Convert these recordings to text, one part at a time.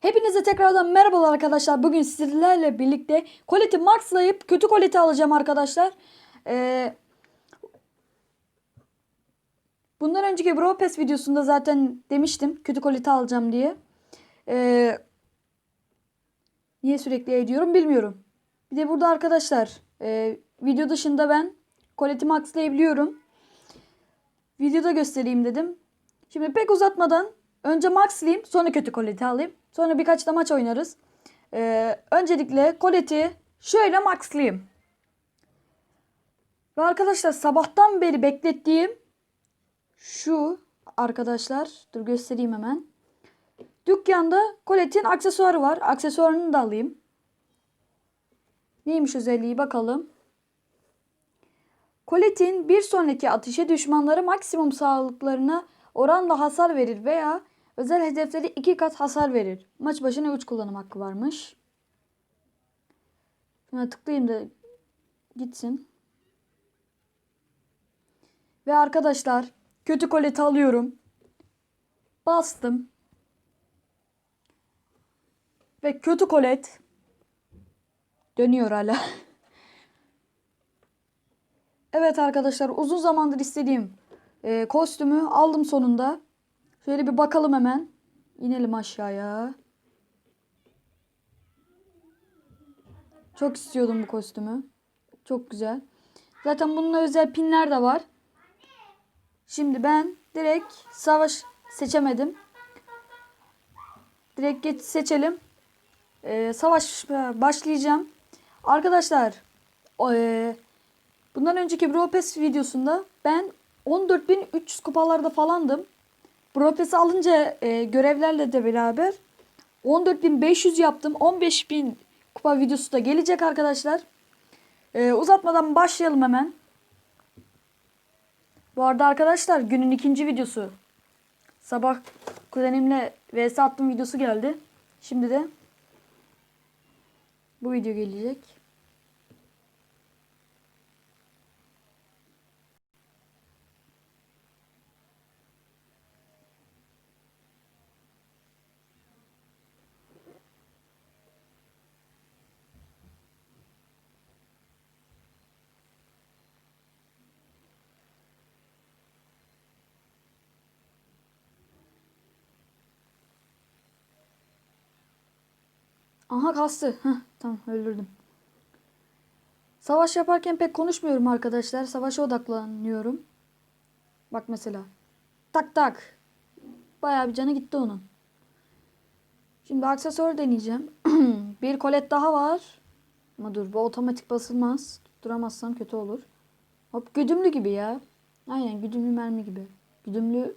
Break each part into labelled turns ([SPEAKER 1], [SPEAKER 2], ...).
[SPEAKER 1] Hepinize tekrardan merhabalar arkadaşlar. Bugün sizlerle birlikte koleti maxlayıp kötü koleti alacağım arkadaşlar. Ee, bundan önceki Bro Pass videosunda zaten demiştim kötü koleti alacağım diye. Ee, niye sürekli ediyorum bilmiyorum. Bir de burada arkadaşlar e, video dışında ben koleti maxlayabiliyorum. Videoda göstereyim dedim. Şimdi pek uzatmadan önce maxlayayım sonra kötü koleti alayım. Sonra birkaç da maç oynarız. Ee, öncelikle koleti şöyle maxlayayım. Ve arkadaşlar sabahtan beri beklettiğim şu arkadaşlar. Dur göstereyim hemen. Dükkanda koletin aksesuarı var. Aksesuarını da alayım. Neymiş özelliği bakalım. Colette'in bir sonraki atışa düşmanlara maksimum sağlıklarına oranla hasar verir veya özel hedefleri iki kat hasar verir. Maç başına 3 kullanım hakkı varmış. Şuna tıklayayım da gitsin. Ve arkadaşlar kötü koleti alıyorum. Bastım. Ve kötü kolet dönüyor hala. Evet arkadaşlar uzun zamandır istediğim e, kostümü aldım sonunda. Şöyle bir bakalım hemen. İnelim aşağıya. Çok istiyordum bu kostümü. Çok güzel. Zaten bununla özel pinler de var. Şimdi ben direkt savaş seçemedim. Direkt geç seçelim. Ee, savaş başlayacağım. Arkadaşlar o, e, bundan önceki Pass videosunda ben 14.300 kupalarda falandım. Pass'i alınca e, görevlerle de beraber 14.500 yaptım. 15.000 kupa videosu da gelecek arkadaşlar. E, uzatmadan başlayalım hemen. Bu arada arkadaşlar günün ikinci videosu. Sabah kuzenimle vs attım videosu geldi. Şimdi de bu video gelecek. Aha kastı. Heh, tamam öldürdüm. Savaş yaparken pek konuşmuyorum arkadaşlar. Savaşa odaklanıyorum. Bak mesela. Tak tak. Bayağı bir canı gitti onun. Şimdi aksesuar deneyeceğim. bir kolet daha var. Ama dur bu otomatik basılmaz. Duramazsam kötü olur. Hop güdümlü gibi ya. Aynen güdümlü mermi gibi. Güdümlü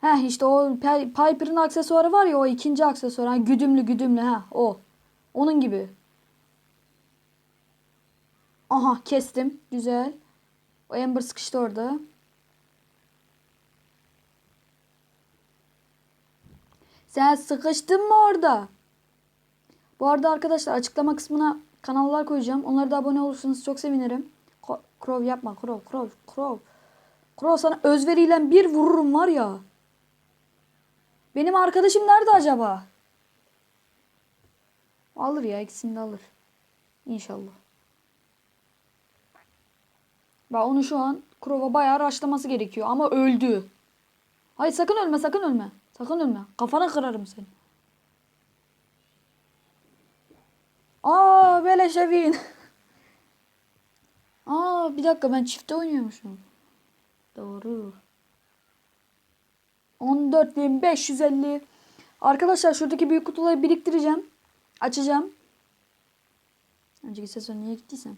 [SPEAKER 1] Heh işte o Pi- Piper'ın aksesuarı var ya o ikinci aksesuar. Hani güdümlü güdümlü ha o. Onun gibi. Aha kestim. Güzel. O Ember sıkıştı orada. Sen sıkıştın mı orada? Bu arada arkadaşlar açıklama kısmına kanallar koyacağım. Onlara da abone olursanız çok sevinirim. Crow yapma. Crow, Crow, Crow. Crow sana özveriyle bir vururum var ya. Benim arkadaşım nerede acaba? Alır ya ikisini de alır. İnşallah. Bak onu şu an Krova bayağı raşlaması gerekiyor ama öldü. Hayır sakın ölme sakın ölme. Sakın ölme. Kafana kırarım seni. Aa beleşevin. Aa bir dakika ben çifte oynuyormuşum. Doğru. 14.550. Arkadaşlar şuradaki büyük kutuları biriktireceğim. Açacağım. Önceki sezon niye gittiysem.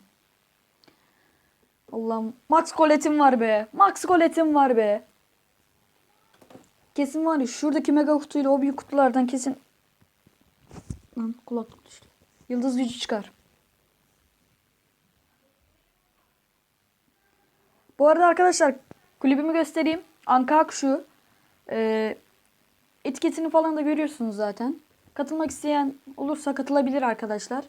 [SPEAKER 1] Allah'ım. Max koletim var be. Max koletim var be. Kesin var ya şuradaki mega kutuyla o büyük kutulardan kesin. Lan kulaklık düştü. Yıldız gücü çıkar. Bu arada arkadaşlar kulübümü göstereyim. Anka kuşu. Ee, etiketini falan da görüyorsunuz zaten. Katılmak isteyen olursa katılabilir arkadaşlar.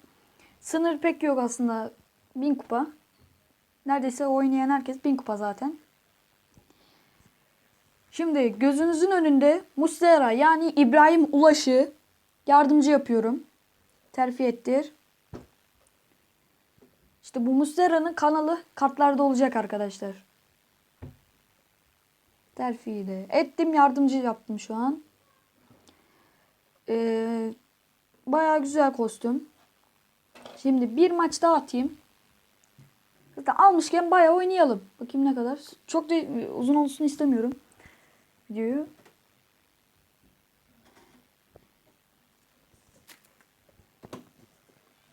[SPEAKER 1] Sınır pek yok aslında. Bin kupa. Neredeyse oynayan herkes bin kupa zaten. Şimdi gözünüzün önünde Muslera yani İbrahim Ulaş'ı yardımcı yapıyorum. Terfi ettir. İşte bu Muslera'nın kanalı kartlarda olacak arkadaşlar. Terfi de ettim yardımcı yaptım şu an. Ee, bayağı güzel kostüm. Şimdi bir maç daha atayım. Zaten almışken bayağı oynayalım. Bakayım ne kadar. Çok da uzun olsun istemiyorum videoyu.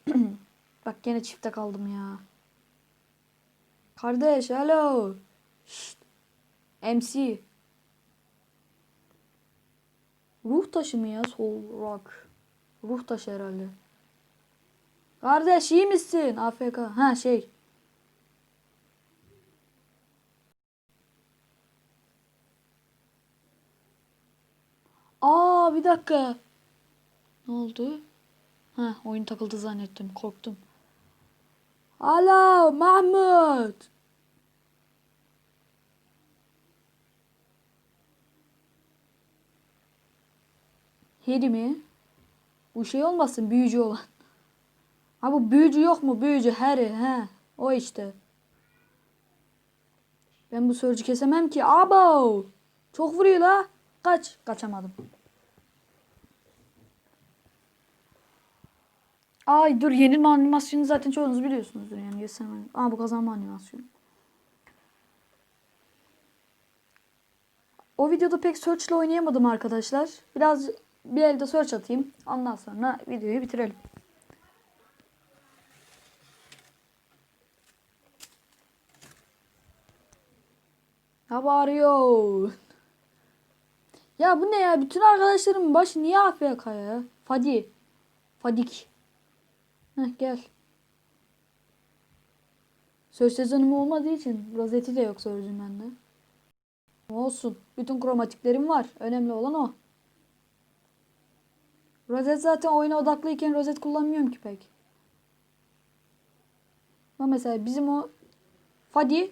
[SPEAKER 1] Bak gene çifte kaldım ya. Kardeş hello. Şşt. MC. Ruh taşı mı ya? Soul Rock. Ruh taşı herhalde. Kardeş iyi misin? AFK. Ha şey. Aa bir dakika. Ne oldu? Ha oyun takıldı zannettim. Korktum. Alo Mahmut. Hedi mi? Bu şey olmasın büyücü olan. Ha bu büyücü yok mu? Büyücü Harry he. O işte. Ben bu sörcü kesemem ki. Abo. Çok vuruyor la. Kaç. Kaçamadım. Ay dur yenilme animasyonu zaten çoğunuz biliyorsunuzdur yani göstermem. Aa bu kazanma animasyonu. O videoda pek search ile oynayamadım arkadaşlar. Biraz bir elde search atayım. Ondan sonra videoyu bitirelim. Ne bağırıyor? Ya bu ne ya? Bütün arkadaşlarımın başı niye AFK ya? Fadi. Fadik. Heh gel. Söz sezonum olmadığı için rozeti de yok sözüm bende. Olsun. Bütün kromatiklerim var. Önemli olan o. Rozet zaten oyuna odaklıyken rozet kullanmıyorum ki pek. Ama mesela bizim o Fadi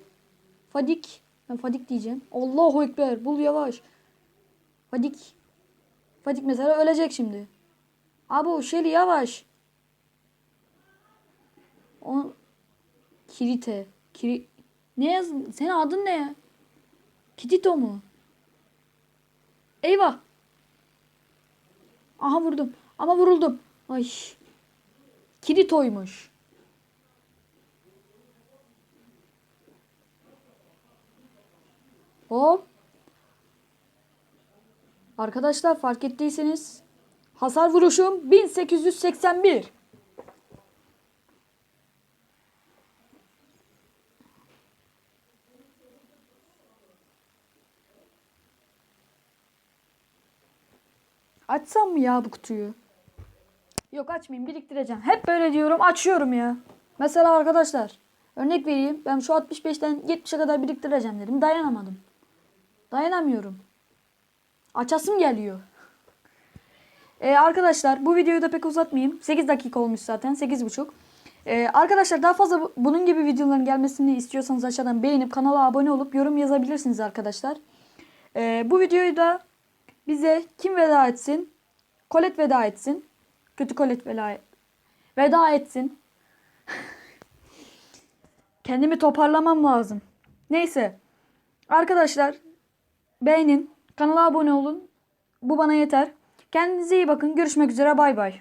[SPEAKER 1] Fadik ben Fadik diyeceğim. Allahu Ekber. Bul yavaş. Fadik. Fadik mesela ölecek şimdi. Abi o Şeli yavaş. O Kirite. Kiri... Ne yaz? Senin adın ne ya? Kitito mu? Eyvah. Aha vurdum. Ama vuruldum. Ay. Kirito'ymuş. Hop. Arkadaşlar fark ettiyseniz hasar vuruşum 1881. Açsam mı ya bu kutuyu? Yok açmayayım biriktireceğim. Hep böyle diyorum açıyorum ya. Mesela arkadaşlar örnek vereyim. Ben şu 65'ten 70'e kadar biriktireceğim dedim. Dayanamadım. Dayanamıyorum. Açasım geliyor. Ee, arkadaşlar bu videoyu da pek uzatmayayım. 8 dakika olmuş zaten. 8.5. Ee, arkadaşlar daha fazla bu- bunun gibi videoların gelmesini istiyorsanız aşağıdan beğenip kanala abone olup yorum yazabilirsiniz arkadaşlar. Ee, bu videoyu da bize kim veda etsin? Kolet veda etsin. Kötü Kolet veda, veda etsin. Kendimi toparlamam lazım. Neyse. Arkadaşlar beğenin. Kanala abone olun. Bu bana yeter. Kendinize iyi bakın. Görüşmek üzere. Bay bay.